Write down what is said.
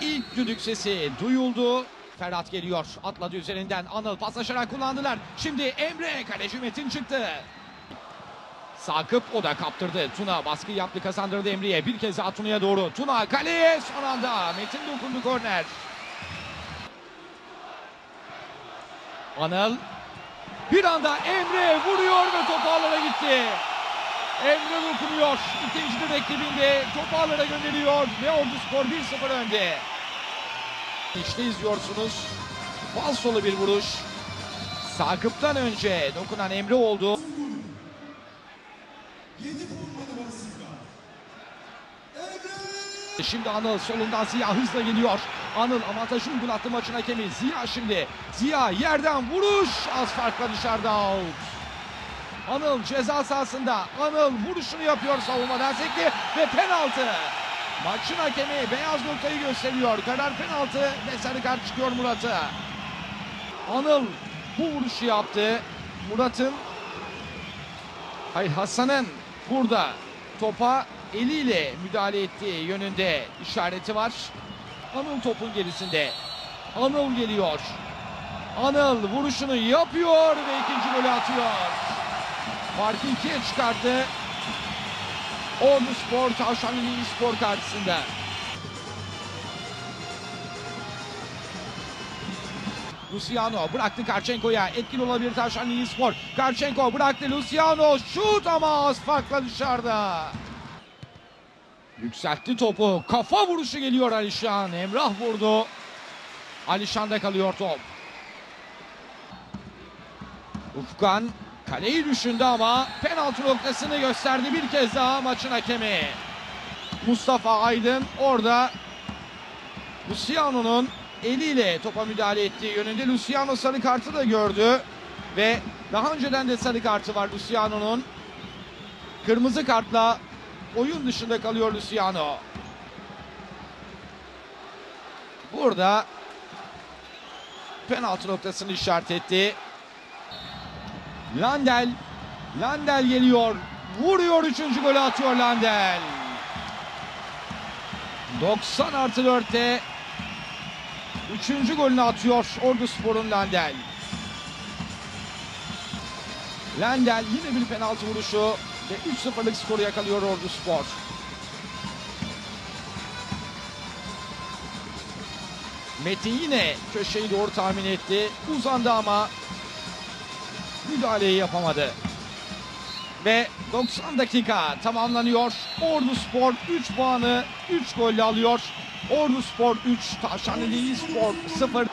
İlk düdük sesi duyuldu. Ferhat geliyor. Atladı üzerinden. Anıl paslaşarak kullandılar. Şimdi Emre kaleci Metin çıktı. Sakıp o da kaptırdı. Tuna baskı yaptı kazandırdı Emre'ye. Bir kez daha Tuna'ya doğru. Tuna kaleye son anda. Metin dokundu korner. Anıl bir anda Emre vuruyor ve top ağlara gitti. Emre dokunuyor. İkinci direk dibinde top ağlara gönderiyor ve Ordu Spor 1-0 önde. İşte izliyorsunuz. Falsolu bir vuruş. Sakıp'tan önce dokunan Emre oldu. Şimdi Anıl solundan Ziya hızla geliyor. Anıl avantajı uygulattı maçın hakemi. Ziya şimdi. Ziya yerden vuruş. Az farkla dışarıda out. Anıl ceza sahasında. Anıl vuruşunu yapıyor savunmadan sekti ve penaltı. Maçın hakemi beyaz noktayı gösteriyor. Karar penaltı ve sarı kart çıkıyor Murat'a. Anıl bu vuruşu yaptı. Murat'ın hayır Hasan'ın burada topa eliyle müdahale ettiği yönünde işareti var. Anıl topun gerisinde. Anıl geliyor. Anıl vuruşunu yapıyor ve ikinci golü atıyor. Farkı ikiye çıkarttı. Ordu Spor Tavşanlı Spor karşısında. Luciano bıraktı Karchenko'ya. Etkili olabilir Tavşanlı Spor. Karchenko bıraktı Luciano. Şut ama az farkla dışarıda. Yükseltti topu. Kafa vuruşu geliyor Alişan. Emrah vurdu. Alişan'da kalıyor top. Ufkan kaleyi düşündü ama penaltı noktasını gösterdi bir kez daha maçın hakemi. Mustafa Aydın orada Luciano'nun eliyle topa müdahale ettiği yönünde Luciano sarı kartı da gördü ve daha önceden de sarı kartı var Luciano'nun. Kırmızı kartla oyun dışında kalıyor Luciano. Burada penaltı noktasını işaret etti. Landel. Landel geliyor. Vuruyor üçüncü golü atıyor Landel. 90 artı 4'te üçüncü golünü atıyor Ordu Spor'un Landel. Landel yine bir penaltı vuruşu ve 3-0'lık skoru yakalıyor Ordu Spor. Metin yine köşeyi doğru tahmin etti. Uzandı ama müdahaleyi yapamadı. Ve 90 dakika tamamlanıyor. Ordu Spor 3 puanı 3 golle alıyor. Ordu Spor 3, Tavşanlı Spor 0.